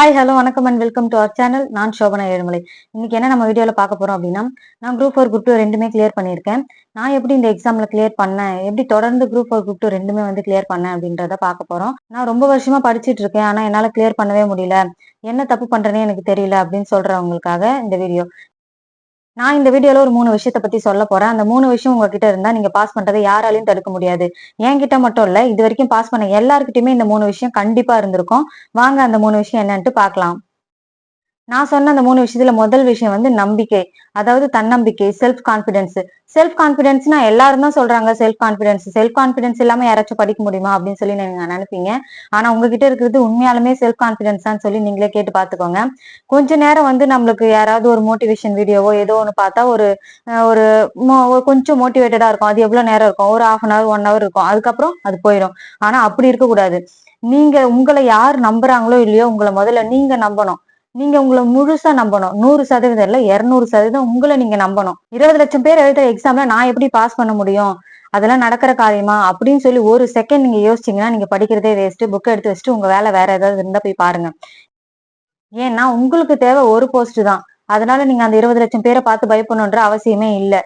Hi hello வணக்கம் and welcome to our channel நான் சோபனா ஏழுமலை. இன்னைக்கு என்ன நம்ம வீடியோவில் பார்க்க போறோம் அப்படின்னா நான் குரூப் ஃபோர் குரூப் டூ ரெண்டுமே கிளியர் பண்ணியிருக்கேன். நான் எப்படி இந்த எக்ஸாம்ல கிளியர் பண்ணேன்? எப்படி தொடர்ந்து குரூப் ஃபோர் குரூப் டூ ரெண்டுமே வந்து கிளியர் பண்ணேன் அப்படின்றத பார்க்க போறோம். நான் ரொம்ப வருஷமா படிச்சுட்டு இருக்கேன் ஆனா என்னால கிளியர் பண்ணவே முடியல. என்ன தப்பு பண்றேனே எனக்கு தெரியல அப்படின்னு சொல்றவங்களுக்காக இந்த வீடியோ நான் இந்த வீடியோல ஒரு மூணு விஷயத்த பத்தி சொல்ல போறேன். அந்த மூணு விஷயம் உங்ககிட்ட இருந்தா நீங்க பாஸ் பண்றதை யாராலையும் தடுக்க முடியாது. என்கிட்ட மட்டும் இல்ல இது வரைக்கும் பாஸ் பண்ண எல்லாருக்கிட்டயுமே இந்த மூணு விஷயம் கண்டிப்பா இருந்திருக்கும். வாங்க அந்த மூணு விஷயம் என்னன்ட்டு பாக்கலாம் நான் சொன்ன அந்த மூணு விஷயத்துல முதல் விஷயம் வந்து நம்பிக்கை. அதாவது தன்னம்பிக்கை செல்ஃப் கான்பிடன்ஸ் செல்ஃப் கான்பிடன்ஸ்னா எல்லாரும் தான் சொல்றாங்க செல்ஃப் கான்பிடன்ஸ் செல்ஃப் கான்பிடன்ஸ் இல்லாம யாராச்சும் படிக்க முடியுமா அப்படின்னு சொல்லி நீங்க நினைப்பீங்க. ஆனா உங்ககிட்ட இருக்கிறது உண்மையாலுமே செல்ஃப் கான்பிடன்ஸ் தான் சொல்லி நீங்களே கேட்டு பாத்துக்கோங்க கொஞ்ச நேரம் வந்து நம்மளுக்கு யாராவது ஒரு மோட்டிவேஷன் வீடியோவோ ஏதோ ஒன்று பார்த்தா ஒரு ஒரு மோ- ஒரு கொஞ்சம் மோட்டிவேட்டடா இருக்கும். அது எவ்வளவு நேரம் இருக்கும்? ஒரு half an hour one hour இருக்கும். அதுக்கப்புறம் அது போயிடும் ஆனா அப்படி இருக்கக்கூடாது. நீங்க உங்களை யார் நம்புறாங்களோ இல்லையோ உங்களை முதல்ல நீங்க நம்பணும். நீங்க உங்களை முழுசா நம்பணும். நூறு சதவீதம் இல்ல இருநூறு சதவீதம் உங்களை நீங்க நம்பணும். இருபது லட்சம் பேர் எழுதுற எக்ஸாம்ல நான் எப்படி பாஸ் பண்ண முடியும்? அதெல்லாம் நடக்கிற காரியமா? அப்படின்னு சொல்லி ஒரு செகண்ட் நீங்க யோசிச்சீங்கன்னா நீங்க படிக்கிறதே வேஸ்ட் புக் எடுத்து வச்சுட்டு உங்க வேலை வேற ஏதாவது இருந்தா போய் பாருங்க. ஏன்னா உங்களுக்கு தேவை ஒரு போஸ்ட் தான். அதனால நீங்க அந்த இருபது லட்சம் பேரை பார்த்து பயப்படணுன்ற அவசியமே இல்லை.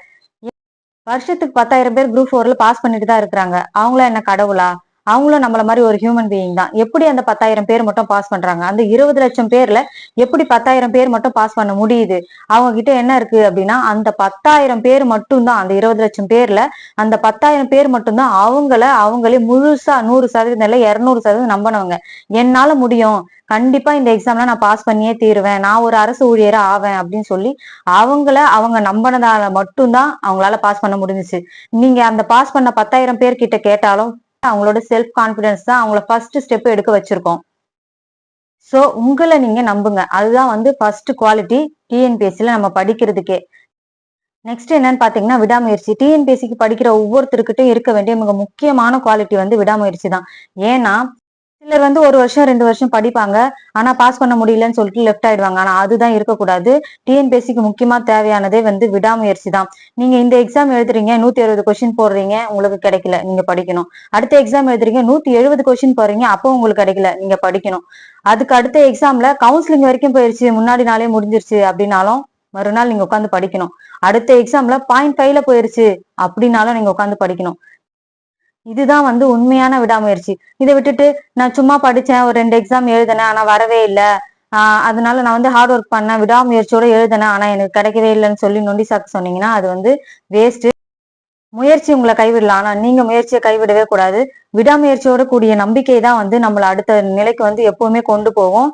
வருஷத்துக்கு பத்தாயிரம் பேர் குரூப் ஃபோர்ல பாஸ் பண்ணிட்டு தான் இருக்கிறாங்க. அவங்களா என்ன கடவுளா? அவங்களும் நம்மள மாதிரி ஒரு ஹியூமன் பீயிங் தான். எப்படி அந்த பத்தாயிரம் பேர் மட்டும் பாஸ் பண்றாங்க? அந்த இருபது லட்சம் பேர்ல எப்படி பத்தாயிரம் பேர் மட்டும் பாஸ் பண்ண முடியுது? அவங்க கிட்ட என்ன இருக்கு அப்படின்னா அந்த பத்தாயிரம் பேர் மட்டும்தான் அந்த இருபது லட்சம் பேர்ல அந்த பத்தாயிரம் பேர் மட்டும்தான் அவங்கள அவங்களே முழுசா நூறு சதவீதம் இல்ல இருநூறு சதவீதம் நம்பினவங்க. என்னால முடியும். கண்டிப்பா இந்த எக்ஸாம்ல நான் பாஸ் பண்ணியே தீருவேன். நான் ஒரு அரசு ஊழியரா ஆவேன் அப்படின்னு சொல்லி அவங்கள அவங்க நம்பினதால மட்டும்தான் அவங்களால பாஸ் பண்ண முடிஞ்சுச்சு. நீங்க அந்த பாஸ் பண்ண பத்தாயிரம் பேர் கிட்ட கேட்டாலும் அவங்களோட செல்ஃப் கான்பிடன்ஸ் தான் அவங்கள ஃபர்ஸ்ட் ஸ்டெப் எடுக்க வச்சிருக்கோம். ஸோ உங்களை நீங்க நம்புங்க. அதுதான் வந்து ஃபர்ஸ்ட் குவாலிட்டி டிஎன்பிஎஸ்சில நம்ம படிக்கிறதுக்கே. நெக்ஸ்ட் என்னன்னு பாத்தீங்கன்னா விடாமுயற்சி. டிஎன்பிஎஸ்சிக்கு படிக்கிற ஒவ்வொருத்தருக்கிட்டும் இருக்க வேண்டிய மிக முக்கியமான குவாலிட்டி வந்து விடாமுயற்சி தான். ஏன்னா சிலர் வந்து ஒரு வருஷம் ரெண்டு வருஷம் படிப்பாங்க. ஆனா பாஸ் பண்ண முடியலன்னு சொல்லிட்டு லெஃப்ட் ஆயிடுவாங்க. ஆனா அதுதான் இருக்கக்கூடாது. டிஎன்பிஎஸ்சிக்கு முக்கியமா தேவையானதே வந்து விடாமுயற்சி தான். நீங்க இந்த எக்ஸாம் எழுதுறீங்க நூத்தி அறுபது கொஸ்டின் போடுறீங்க உங்களுக்கு கிடைக்கல நீங்க படிக்கணும். அடுத்த எக்ஸாம் எழுதுறீங்க நூத்தி எழுபது கொஸ்டின் போறீங்க அப்போ உங்களுக்கு கிடைக்கல நீங்க படிக்கணும். அதுக்கு அடுத்த எக்ஸாம்ல கவுன்சிலிங் வரைக்கும் போயிருச்சு முன்னாடி நாளே முடிஞ்சிருச்சு அப்படின்னாலும் மறுநாள் நீங்க உட்காந்து படிக்கணும். அடுத்த எக்ஸாம்ல பாயிண்ட் ஃபைவ்ல போயிருச்சு அப்படின்னாலும் நீங்க உட்காந்து படிக்கணும். இதுதான் வந்து உண்மையான விடாமுயற்சி. இதை விட்டுட்டு நான் சும்மா படிச்சேன் ஒரு ரெண்டு எக்ஸாம் எழுதினேன் ஆனா வரவே இல்லை. ஆஹ் அதனால நான் வந்து ஹார்ட் ஒர்க் பண்ணேன் விடாமுயற்சியோட எழுதினேன். ஆனா எனக்கு கிடைக்கவே இல்லைன்னு சொல்லி நொண்டி சாக்கு சொன்னீங்கன்னா அது வந்து வேஸ்ட் முயற்சி உங்களை கைவிடலாம். ஆனா நீங்க முயற்சியை கைவிடவே கூடாது. விடாமுயற்சியோட கூடிய நம்பிக்கை தான் வந்து நம்மளை அடுத்த நிலைக்கு வந்து எப்பவுமே கொண்டு போகும்.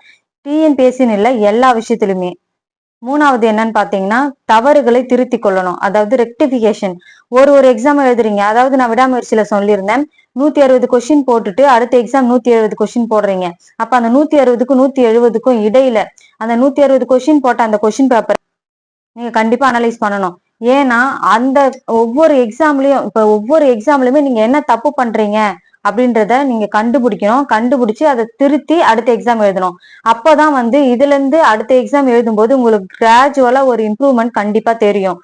டிஎன்பிஎஸ்சின்னு இல்லை எல்லா விஷயத்திலுமே. மூணாவது என்னன்னு பாத்தீங்கன்னா தவறுகளை திருத்தி கொள்ளணும். அதாவது ரெக்டிபிகேஷன் ஒரு ஒரு எக்ஸாம் எழுதுறீங்க. அதாவது நான் விடாமுயற்சியில சொல்லியிருந்தேன். நூத்தி அறுபது கொஸ்டின் போட்டுட்டு அடுத்த எக்ஸாம் நூத்தி எழுபது கொஸ்டின் போடுறீங்க. அப்ப அந்த நூத்தி அறுபதுக்கும் நூத்தி எழுபதுக்கும் இடையில அந்த நூத்தி அறுபது கொஸ்டின் போட்ட அந்த கொஸ்டின் பேப்பர் நீங்க கண்டிப்பா அனலைஸ் பண்ணணும். ஏன்னா அந்த ஒவ்வொரு எக்ஸாம்லயும் இப்ப ஒவ்வொரு எக்ஸாம்லயுமே நீங்க என்ன தப்பு பண்றீங்க? அப்படின்றத நீங்க கண்டுபிடிக்கணும். கண்டுபிடிச்சு அதை திருத்தி அடுத்த எக்ஸாம் எழுதணும். அப்பதான் வந்து இதுல இருந்து அடுத்த எக்ஸாம் எழுதும்போது உங்களுக்கு கிராஜுவலா ஒரு இம்ப்ரூவ்மெண்ட் கண்டிப்பா தெரியும்.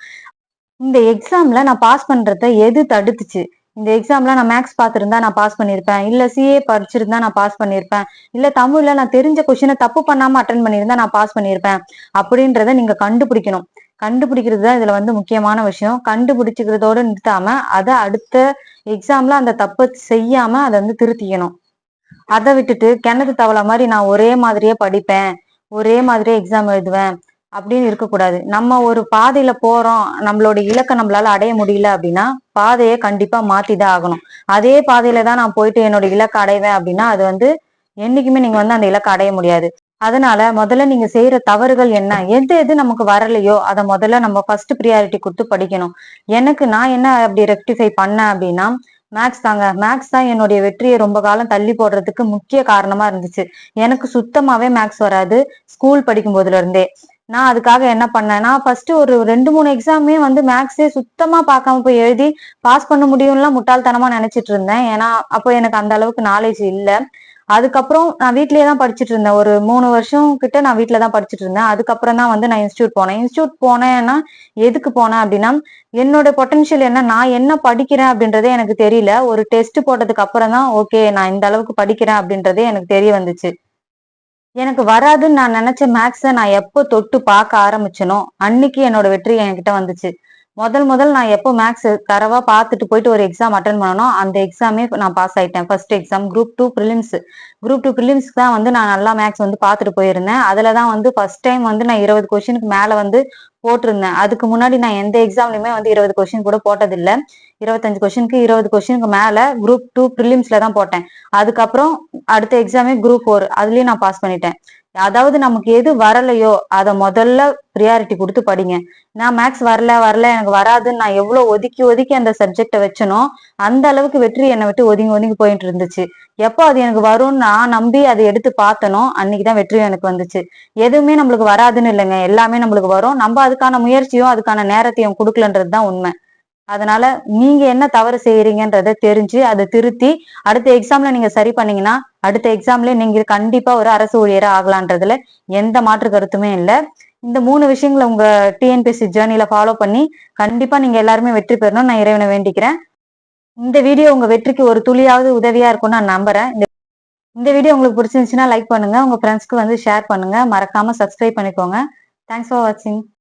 இந்த எக்ஸாம்ல நான் பாஸ் பண்றத எது தடுத்துச்சு? இந்த எக்ஸாம்ல நான் மேக்ஸ் பார்த்துருந்தா நான் பாஸ் பண்ணியிருப்பேன். இல்ல சிஏ படிச்சிருந்தா நான் பாஸ் பண்ணியிருப்பேன். இல்ல தமிழ்ல நான் தெரிஞ்ச கொஸ்டினை தப்பு பண்ணாம அட்டன் பண்ணியிருந்தா நான் பாஸ் பண்ணியிருப்பேன். அப்படின்றத நீங்க கண்டுபிடிக்கணும். கண்டுபிடிக்கிறது தான் இதுல வந்து முக்கியமான விஷயம். கண்டுபிடிச்சுக்கிறதோட நிறுத்தாம அதை அடுத்த எக்ஸாம்ல அந்த தப்பை செய்யாம அதை வந்து திருத்திக்கணும். அதை விட்டுட்டு கிணத்து தவளை மாதிரி நான் ஒரே மாதிரியே படிப்பேன் ஒரே மாதிரியே எக்ஸாம் எழுதுவேன் அப்படின்னு இருக்கக்கூடாது. நம்ம ஒரு பாதையில போறோம் நம்மளோட இலக்கை நம்மளால அடைய முடியல அப்படின்னா பாதையை கண்டிப்பா மாத்திதான் ஆகணும். அதே பாதையில தான் நான் போயிட்டு என்னோட இலக்கை அடைவேன் அப்படின்னா அது வந்து என்னைக்குமே நீங்க வந்து அந்த இலக்கை அடைய முடியாது. அதனால முதல்ல நீங்க செய்யற தவறுகள் என்ன? எது எது நமக்கு வரலையோ அதை முதல்ல நம்ம ஃபர்ஸ்ட் ப்ரியாரிட்டி கொடுத்து படிக்கணும். எனக்கு நான் என்ன அப்படி ரெக்டிஃபை பண்ணேன் அப்படின்னா மேக்ஸ் தாங்க. மேக்ஸ் தான் என்னுடைய வெற்றியை ரொம்ப காலம் தள்ளி போடுறதுக்கு முக்கிய காரணமா இருந்துச்சு. எனக்கு சுத்தமாவே மேக்ஸ் வராது ஸ்கூல் படிக்கும் போதுல இருந்தே. நான் அதுக்காக என்ன பண்ணேன்னா ஃபர்ஸ்ட் ஒரு ரெண்டு மூணு எக்ஸாமே வந்து மேக்ஸே சுத்தமா பார்க்காம போய் எழுதி பாஸ் பண்ண முடியும்லாம் முட்டாள்தனமா நினைச்சிட்டு இருந்தேன். ஏன்னா அப்போ எனக்கு அந்த அளவுக்கு நாலேஜ் இல்லை. அதுக்கப்புறம் நான் வீட்லயே தான் படிச்சுட்டு இருந்தேன். ஒரு மூணு வருஷம் கிட்ட நான் வீட்ல தான் படிச்சுட்டு இருந்தேன். அதுக்கப்புறம் தான் வந்து நான் இன்ஸ்டியூட் போனேன். இன்ஸ்டியூட் போனேன்னா எதுக்கு போனேன் அப்படின்னா என்னோட பொட்டன்ஷியல் என்ன நான் என்ன படிக்கிறேன் அப்படின்றதே எனக்கு தெரியல. ஒரு டெஸ்ட் போட்டதுக்கு அப்புறம் தான் ஓகே நான் இந்த அளவுக்கு படிக்கிறேன் அப்படின்றதே எனக்கு தெரிய வந்துச்சு. எனக்கு வராதுன்னு நான் நினைச்ச மேக்ஸை நான் எப்போ தொட்டு பார்க்க ஆரம்பிச்சனோ அன்னைக்கு என்னோட வெற்றி என்கிட்ட வந்துச்சு. முதல் முதல் நான் எப்போ மேக்ஸ் தரவா பார்த்துட்டு போயிட்டு ஒரு எக்ஸாம் அட்டன் பண்ணனோ அந்த எக்ஸாமே நான் பாஸ் ஆயிட்டேன். First exam group two prelims group two ப்ரிலிம்ஸ்க்கு தான் வந்து நான் நல்லா மேக்ஸ் வந்து பார்த்துட்டு போயிருந்தேன். அதுல தான் வந்து ஃபர்ஸ்ட் டைம் வந்து நான் இருபது கொஸ்டினுக்கு மேல வந்து போட்டிருந்தேன். அதுக்கு முன்னாடி நான் எந்த எக்ஸாம்லயுமே வந்து இருபது கொஸ்டின் கூட போட்டதில்லை. இருபத்தஞ்சு கொஸ்டினுக்கு இருபது கொஸ்டினுக்கு மேல குரூப் டூ ப்ரிலிம்ஸ்ல தான் போட்டேன். அதுக்கப்புறம் அடுத்த எக்ஸாமே குரூப் ஃபோர் அதுலயும் நான் பாஸ் பண்ணிட்டேன். அதாவது நமக்கு எது வரலையோ அதை முதல்ல ப்ரியாரிட்டி கொடுத்து படிங்க. நான் மேக்ஸ் வரல வரல எனக்கு வராதுன்னு நான் எவ்வளோ ஒதுக்கி ஒதுக்கி அந்த சப்ஜெக்டை வச்சனோ அந்த அளவுக்கு வெற்றி என்னை விட்டு ஒதுங்கி ஒதுங்கி போயிட்டு இருந்துச்சு. எப்போ அது எனக்கு வரும்னு நான் நம்பி அதை எடுத்து பார்த்தனோ அன்னைக்குதான் வெற்றி எனக்கு வந்துச்சு. எதுவுமே நம்மளுக்கு வராதுன்னு இல்லைங்க. எல்லாமே நம்மளுக்கு வரும். நம்ம அதுக்கான முயற்சியும் அதுக்கான நேரத்தையும் கொடுக்கலன்றது தான் உண்மை. அதனால நீங்க என்ன தவறு செய்யறீங்கன்றத தெரிஞ்சு அதை திருத்தி அடுத்த எக்ஸாம்ல நீங்க சரி பண்ணீங்கன்னா அடுத்த எக்ஸாம்ல நீங்க கண்டிப்பா ஒரு அரசு ஊழியரா ஆகலான்றதுல எந்த மாற்று கருத்துமே இல்லை. இந்த மூணு விஷயங்களை உங்க டிஎன்பிஎஸ்சி ஜேர்னில ஃபாலோ பண்ணி கண்டிப்பா நீங்க எல்லாருமே வெற்றி பெறணும் நான் இறைவனை வேண்டிக்கிறேன். இந்த வீடியோ உங்க வெற்றிக்கு ஒரு துளியாவது உதவியா இருக்கும்னு நான் நம்புறேன். இந்த- இந்த வீடியோ உங்களுக்கு பிடிச்சிருந்துச்சுன்னா லைக் பண்ணுங்க. உங்க ஃப்ரெண்ட்ஸ்க்கு வந்து ஷேர் பண்ணுங்க. மறக்காம சப்ஸ்கிரைப் பண்ணிக்கோங்க. தேங்க்ஸ் ஃபார் வாட்சிங்